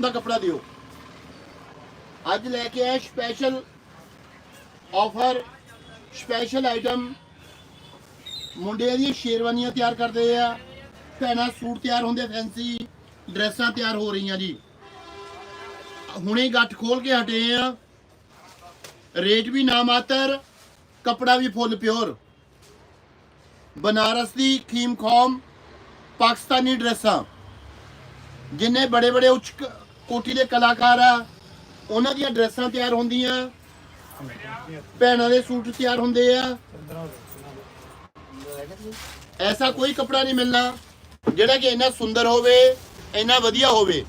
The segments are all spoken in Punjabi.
ਦਾ ਕੱਪੜਾ ਦਿਓ। ਅੱਜ ਲੈ ਕੇ ਆਏ ਸਪੈਸ਼ਲ ਆਫਰ ਸਪੈਸ਼ਲ ਆਈਟਮ ਮੁੰਡਿਆਂ ਦੀਆਂ ਸ਼ੇਰਵਾਨੀਆਂ ਤਿਆਰ ਕਰਦੇ ਆ। ਭੈਣਾਂ ਸੂਟ ਤਿਆਰ ਹੁੰਦੇ ਫੈਂਸੀ ਡਰੈਸਾਂ ਤਿਆਰ ਹੋ ਰਹੀਆਂ ਜੀ। ਹੁਣੇ ਗੱਠ ਖੋਲ ਕੇ ਹਟੇ ਆ। ਰੇਟ ਵੀ ਨਾ ਮਾਤਰ ਕਪੜਾ ਵੀ ਫੁੱਲ ਪਿਓਰ। ਬਨਾਰਸ ਦੀ ਖੀਮ ਖੋਮ, ਪਾਕਿਸਤਾਨੀ ਡਰੈਸਾਂ। ਜਿੰਨੇ ਬੜੇ ਬੜੇ ਉੱਚ ਕੋਠੀ ਦੇ ਕਲਾਕਾਰ ਆ, ਉਹਨਾਂ ਦੀਆਂ ਡਰੈਸਾਂ ਤਿਆਰ ਹੁੰਦੀਆਂ। ਭੈਣਾਂ ਦੇ ਸੂਟ ਤਿਆਰ ਹੁੰਦੇ ਆ। ਐਸਾ ਕੋਈ ਕਪੜਾ ਨਹੀਂ ਮਿਲਣਾ ਜਿਹੜਾ ਕਿ ਇੰਨਾ ਸੁੰਦਰ ਹੋਵੇ, ਇੰਨਾ ਵਧੀਆ ਹੋਵੇ।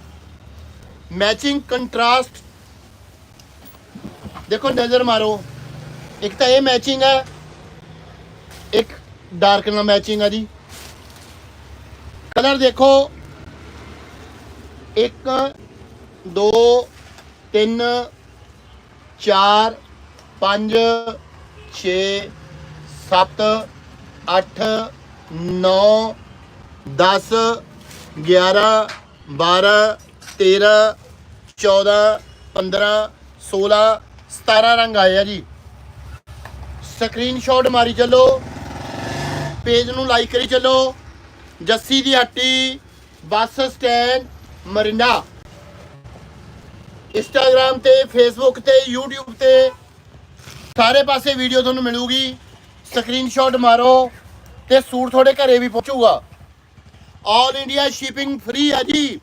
ਮੈਚਿੰਗ ਕੰਟਰਾਸਟ ਦੇਖੋ, ਨਜ਼ਰ ਮਾਰੋ। ਇੱਕ ਤਾਂ ਇਹ ਮੈਚਿੰਗ ਹੈ ਇੱਕ ਡਾਰਕ ਨਾਲ ਮੈਚਿੰਗ ਆ ਜੀ। ਕਲਰ ਦੇਖੋ। ਇੱਕ 2 3 4 5 6 7 8 9 10 11 12 13 14 15 16 17 ਰੰਗ ਆਏ ਆ ਜੀ। ਸਕਰੀਨਸ਼ਾਟ ਮਾਰੀ ਚੱਲੋ। ਪੇਜ ਨੂੰ ਲਾਈਕ ਕਰੀ ਚੱਲੋ। ਜੱਸੀ ਦੀ ਹੱਟੀ, ਬੱਸ ਸਟੈਂਡ, ਮਰਿੰਡਾ। ਇੰਸਟਾਗ੍ਰam ਤੇ ਫੇਸਬੁੱਕ ਤੇ, YouTube ਤੇ ਸਾਰੇ ਪਾਸੇ ਵੀਡੀਓ ਤੁਹਾਨੂੰ ਮਿਲੂਗੀ। ਸਕਰੀਨਸ਼ਾਟ ਮਾਰੋ ਤੇ ਸੂਟ ਤੁਹਾਡੇ ਘਰੇ ਵੀ ਪਹੁੰਚੂਗਾ। ਆਲ ਇੰਡੀਆ ਸ਼ਿਪਿੰਗ ਫ੍ਰੀ ਆ ਜੀ।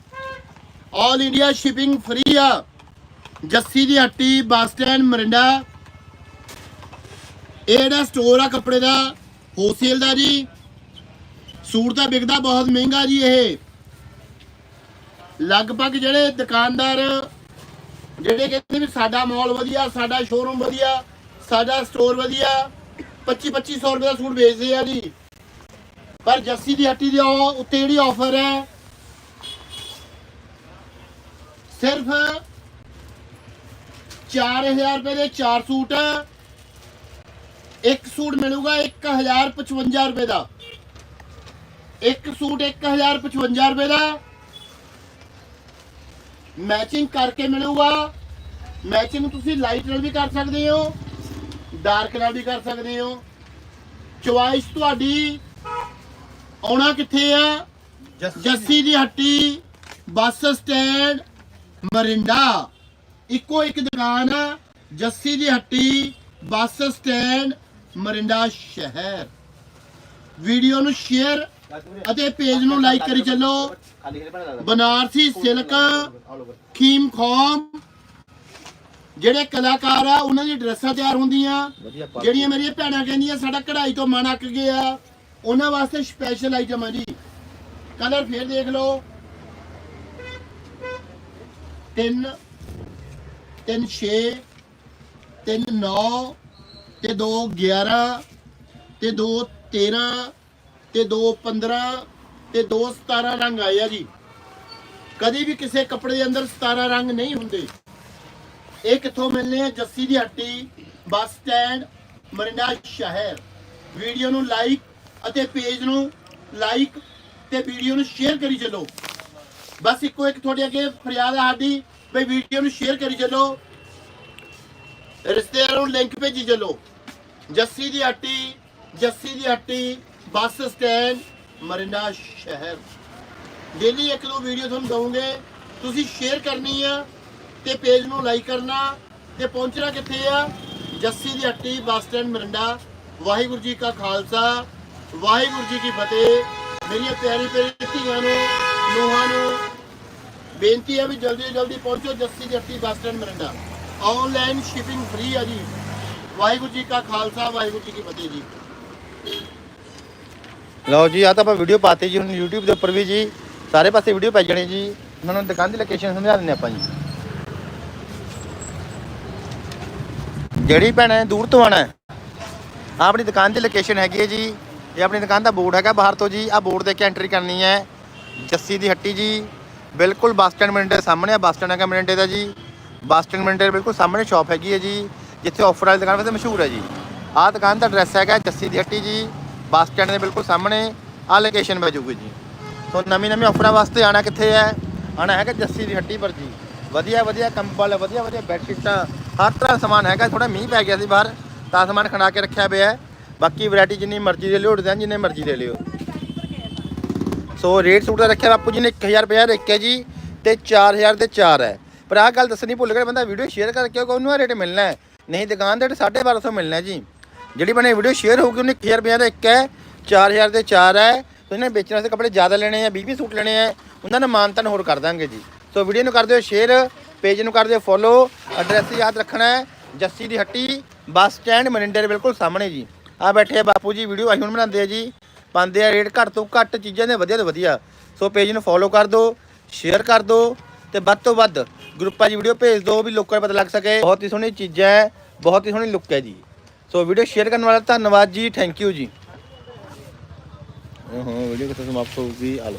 ਆਲ ਇੰਡੀਆ ਸ਼ਿਪਿੰਗ ਫ੍ਰੀ ਆ। ਜੱਸੀ ਦੀ ਹੱਟੀ, ਬੱਸ ਸਟੈਂਡ, ਮਰਿੰਡਾ। ਇਹ ਜਿਹੜਾ ਸਟੋਰ ਆ ਕੱਪੜੇ ਦਾ ਹੋਲਸੇਲ ਦਾ ਜੀ। ਸੂਟ ਤਾਂ ਵਿਕਦਾ ਬਹੁਤ ਮਹਿੰਗਾ ਜੀ ਇਹ। ਲਗਭਗ ਜਿਹੜੇ ਦੁਕਾਨਦਾਰ ਜਿਹੜੇ ਕਹਿੰਦੇ ਵੀ ਸਾਡਾ ਮਾਲ ਵਧੀਆ, ਸਾਡਾ ਸ਼ੋਰੂਮ ਵਧੀਆ, ਸਾਡਾ ਸਟੋਰ ਵਧੀਆ 25 2500 ਰੁਪਏ ਦਾ ਸੂਟ ਵੇਚਦੇ ਆ ਜੀ। ਪਰ ਜੱਸੀ ਦੀ ਹੱਟੀ ਦੀ ਉਹ- ਉੱਤੇ ਜਿਹੜੀ ਆਫਰ ਹੈ, ਸਿਰਫ 4000 ਰੁਪਏ ਦੇ 4 ਸੂਟ, ਇੱਕ ਸੂਟ ਮਿਲੂਗਾ 1055 ਰੁਪਏ ਦਾ। ਇੱਕ ਸੂਟ 1055 ਰੁਪਏ ਦਾ ਮੈਚਿੰਗ ਕਰਕੇ ਮਿਲੂਗਾ। ਮੈਚਿੰਗ ਤੁਸੀਂ ਲਾਈਟ ਨਾਲ ਵੀ ਕਰ ਸਕਦੇ ਹੋ ਡਾਰਕ ਨਾਲ ਵੀ ਕਰ ਸਕਦੇ ਹੋ। ਚੁਆਇਸ ਤੁਹਾਡੀ ਆਉਣਾ ਕਿੱਥੇ ਆ? ਜੱਸੀ ਦੀ ਹੱਟੀ ਬੱਸ ਸਟੈਂਡ ਮਰਿੰਡਾ। ਇੱਕੋ ਇੱਕ ਦੁਕਾਨ ਆ ਜੱਸੀ ਦੀ ਹੱਟੀ ਬੱਸ ਸਟੈਂਡ ਮਰਿੰਡਾ ਸ਼ਹਿਰ। ਵੀਡੀਓ ਨੂੰ ਸ਼ੇਅਰ ਅਤੇ ਪੇਜ ਨੂੰ ਲਾਈਕ ਕਰੀ ਚੱਲੋ। ਬਨਾਰਸੀ ਸਿਲਕ ਖੀਮ ਖੋਮ ਜਿਹੜੇ ਕਲਾਕਾਰ ਆ ਉਹਨਾਂ ਦੀ ਡਰੈਸਾਂ ਤਿਆਰ ਹੁੰਦੀਆਂ। ਜਿਹੜੀਆਂ ਮੇਰੀਆਂ ਭੈਣਾਂ ਕਹਿੰਦੀਆਂ ਸਾਡਾ ਕਢਾਈ ਤੋਂ ਮਨ ਅੱਕ ਗਿਆ। ਉਹਨਾਂ ਵਾਸਤੇ ਸਪੈਸ਼ਲ ਆਈਟਮ ਆ ਜੀ। ਕਲਰ ਫੇਰ ਦੇਖ ਲਓ। ਤਿੰਨ ਤਿੰਨ 6 ਤਿੰਨ 9 ਤੇ 2 11 ਤੇ 2 13 ਤੇ 2 15 ਤੇ 2 17 ਰੰਗ ਆਏ ਆ ਜੀ। ਕਦੀ ਵੀ ਕਿਸੇ ਕੱਪੜੇ ਦੇ ਅੰਦਰ 17 ਰੰਗ ਨਹੀਂ ਹੁੰਦੇ। ਇਹ ਕਿੱਥੋਂ ਮਿਲਨੇ ਆ? ਜੱਸੀ ਦੀ ਹੱਟੀ, ਬੱਸ ਸਟੈਂਡ, ਮਰਿੰਡਾ ਸ਼ਹਿਰ। ਵੀਡੀਓ ਨੂੰ ਲਾਈਕ ਅਤੇ ਪੇਜ ਨੂੰ ਲਾਈਕ ਤੇ ਵੀਡੀਓ ਨੂੰ ਸ਼ੇਅਰ ਕਰੀ ਚੱਲੋ। ਬਸ ਇੱਕੋ ਇੱਕ ਤੁਹਾਡੇ ਅੱਗੇ ਫਰਿਆਦ ਹੈ ਸਾਡੀ, ਬਈ ਵੀਡੀਓ ਨੂੰ ਸ਼ੇਅਰ ਕਰੀ ਚੱਲੋ। ਰਿਸ਼ਤੇਦਾਰਾਂ ਨੂੰ ਲਿੰਕ ਭੇਜੀ ਚੱਲੋ। ਜੱਸੀ ਦੀ ਹੱਟੀ, ਜੱਸੀ ਦੀ ਹੱਟੀ ਬੱਸ ਸਟੈਂਡ ਮਰਿੰਡਾ ਸ਼ਹਿਰ। ਡੇਲੀ ਇੱਕ ਦੋ ਵੀਡੀਓ ਤੁਹਾਨੂੰ ਦਵਾਂਗੇ ਤੁਸੀਂ ਸ਼ੇਅਰ ਕਰਨੀ ਆ ਤੇ ਪੇਜ ਨੂੰ ਲਾਈਕ ਕਰਨਾ ਤੇ ਪਹੁੰਚਣਾ ਕਿੱਥੇ ਆ? ਜੱਸੀ ਦੀ ਹੱਟੀ, bus stand Mirinda Waheguru ji ਕਾ ਖਾਲਸਾ, ਵਾਹਿਗੁਰੂ ਜੀ ਕੀ ਫਤਿਹ। ਮੇਰੀਆਂ ਪਿਆਰੀ ਪਿਆਰੀ ਧੀਆਂ ਨੂੰ, ਨੂੰਹਾਂ ਨੂੰ, ਬੇਨਤੀ ਹੈ ਵੀ ਜਲਦੀ ਤੋਂ ਜਲਦੀ ਪਹੁੰਚੋ, ਜੱਸੀ ਦੀ ਹੱਟੀ, bus stand Morinda online shipping free ਆ ਜੀ। ਵਾਹਿਗੁਰੂ ਜੀ ਕਾ ਖਾਲਸਾ, ਵਾਹਿਗੁਰੂ ਜੀ ਕੀ ਫਤਿਹ ਜੀ। ਲਓ ਜੀ ਆ ਤਾਂ ਆਪਾਂ ਵੀਡੀਓ ਪਾਤੇ ਜੀ, ਹੁਣ YouTube ਦੇ ਉੱਪਰ ਵੀ ਜੀ, ਸਾਰੇ ਪਾਸੇ ਵੀਡੀਓ ਪੈ ਜਾਣੀ ਜੀ। ਉਹਨਾਂ ਨੂੰ ਦੁਕਾਨ ਦੀ ਲੋਕੇਸ਼ਨ ਸਮਝਾ ਦਿੰਦੇ ਆਪਾਂ ਜੀ। ਜਿਹੜੀ ਭੈਣੇ ਦੂਰ ਤੋਂ ਆਣਾ ਆਹ ਆਪਣੀ ਦੁਕਾਨ ਦੀ ਲੋਕੇਸ਼ਨ ਹੈਗੀ ਹੈ ਜੀ। ਇਹ ਆਪਣੀ ਦੁਕਾਨ ਦਾ ਬੋਰਡ ਹੈਗਾ ਬਾਹਰ ਤੋਂ ਜੀ ਆ ਬੋਰਡ ਦੇ ਕੇ ਐਂਟਰੀ ਕਰਨੀ ਹੈ, ਜੱਸੀ ਦੀ ਹੱਟੀ ਜੀ। ਬਿਲਕੁਲ ਬੱਸ ਸਟੈਂਡ ਮਿੰਟੇ ਦੇ ਸਾਹਮਣੇ ਆ, ਬੱਸ ਸਟੈਂਡ ਹੈਗਾ ਮਿੰਟੇ ਦਾ ਜੀ। ਬੱਸ ਸਟੈਂਡ ਮਿੰਟੇ ਦੇ ਬਿਲਕੁਲ ਸਾਹਮਣੇ ਸ਼ਾਪ ਹੈਗੀ ਹੈ ਜੀ, ਜਿੱਥੇ ਆਫਰ ਵਾਲੀ ਦੁਕਾਨ ਵੈਸੇ ਮਸ਼ਹੂਰ ਹੈ ਜੀ। ਆਹ ਦੁਕਾਨ ਦਾ ਐਡਰੈਸ ਹੈਗਾ ਜੱਸੀ ਦੀ ਹੱਟੀ ਜੀ। ਬੱਸ ਸਟੈਂਡ ਦੇ ਬਿਲਕੁਲ ਸਾਹਮਣੇ ਆਹ ਲੋਕੇਸ਼ਨ ਪੈ ਜਾਊਗੀ ਜੀ। ਸੋ ਨਵੀਂ ਨਵੀਂ ਆਫਰਾਂ ਵਾਸਤੇ ਆਣਾ ਕਿੱਥੇ ਹੈ? ਆਣਾ ਹੈਗਾ ਜੱਸੀ ਦੀ ਹੱਟੀ ਪਰ ਜੀ। ਵਧੀਆ ਵਧੀਆ ਕੰਬਲ, ਵਧੀਆ ਵਧੀਆ ਬੈੱਡ ਸ਼ੀਟਾਂ ਹਰ ਤਰ੍ਹਾਂ ਦਾ ਸਮਾਨ ਹੈਗਾ ਥੋੜਾ ਮੀਂਹ ਪੈ ਗਿਆ ਸੀ ਬਾਹਰ, ਤਾਂ ਸਮਾਨ ਖਣਾ ਕੇ ਰੱਖਿਆ ਪਿਆ ਹੈ। ਬਾਕੀ ਵੈਰਾਈਟੀ ਜਿੰਨੀ ਮਰਜ਼ੀ ਦੇ ਲਿਓ ਡਿਜ਼ਾਈਨ ਜਿੰਨੇ ਮਰਜ਼ੀ ਦੇ ਲਿਓ। ਸੋ ਰੇਟ ਸੂਟ ਦਾ ਰੱਖਿਆ ਬਾਪੂ ਜੀ ਨੇ 1000 ਰੁਪਏ ਦਾ ਇੱਕ ਹੈ ਜੀ, ਤੇ 4000 ਦੇ 4 ਹੈ। ਪਰ ਆਹ ਗੱਲ ਦੱਸਣੀ ਭੁੱਲ ਗਿਆ ਬੰਦਾ ਵੀਡੀਓ ਸ਼ੇਅਰ ਕਰਕੇ ਉਹਨੂੰ ਉਹਨੂੰ ਰੇਟ ਮਿਲਣਾ ਹੈ। ਨਹੀਂ, ਦੁਕਾਨ ਦੇ ਰੇਟ 1250 ਮਿਲਣਾ ਜੀ। ਜਿਹੜੀ ਬਣੇ ਵੀਡੀਓ ਸ਼ੇਅਰ ਹੋਊਗੀ, ਉਹਨੇ 1000 ਰੁਪਏ ਦਾ ਇੱਕ ਹੈ 4000 ਦੇ ਚਾਰ ਹੈ, ਤੇ ਇਹਨੇ ਵੇਚਣ ਵਾਸਤੇ ਕੱਪੜੇ ਜ਼ਿਆਦਾ ਲੈਣੇ ਆ 20 20 ਸੂਟ ਲੈਣੇ ਆ, ਉਹਨਾਂ ਦਾ ਮਾਨਤਨ ਹੋਰ ਕਰ ਦਾਂਗੇ ਜੀ। ਸੋ ਵੀਡੀਓ ਨੂੰ ਕਰ ਦਿਓ ਸ਼ੇਅਰ, ਪੇਜ ਨੂੰ ਕਰ ਦਿਓ ਫੋਲੋ ਐਡਰੈਸ ਯਾਦ ਰੱਖਣਾ ਹੈ, ਜੱਸੀ ਦੀ ਹੱਟੀ, ਬੱਸ ਸਟੈਂਡ ਮਰਿੰਡੇ ਦੇ ਬਿਲਕੁਲ ਸਾਹਮਣੇ ਜੀ। ਆ ਬੈਠੇ ਆ ਬਾਪੂ ਜੀ, ਵੀਡੀਓ ਅਸੀਂ ਹੁਣ ਬਣਾਉਂਦੇ ਆ ਜੀ। ਪਾਉਂਦੇ ਆ ਰੇਟ ਘੱਟ ਤੋਂ ਘੱਟ ਚੀਜ਼ਾਂ ਦੇ ਵਧੀਆ ਤੋਂ ਵਧੀਆ। ਸੋ ਪੇਜ ਨੂੰ ਫੋਲੋ ਕਰ ਦਿਓ ਸ਼ੇਅਰ ਕਰ ਦਿਓ, ਤੇ ਵੱਧ ਤੋਂ ਵੱਧ ਗਰੁੱਪਾਂ 'ਚ ਵੀਡੀਓ ਭੇਜ ਦਿਓ ਵੀ ਲੋਕਾਂ ਨੂੰ ਪਤਾ ਲੱਗ ਸਕੇ। ਬਹੁਤ ਹੀ ਸੋਹਣੀ ਚੀਜ਼ਾਂ ਹੈ, ਬਹੁਤ ਹੀ ਸੋਹਣੀ ਲੁੱਕ ਹੈ ਜੀ। ਸੋ ਵੀਡੀਓ ਸ਼ੇਅਰ ਕਰਨ ਵਾਲਾ ਧੰਨਵਾਦ ਜੀ ਥੈਂਕ ਯੂ ਜੀ। ਹਾਂ ਵੀਡੀਓ ਕਿੱਥੇ ਸਮਾਪਤ ਹੋਊਗੀ? ਆ ਲਓ।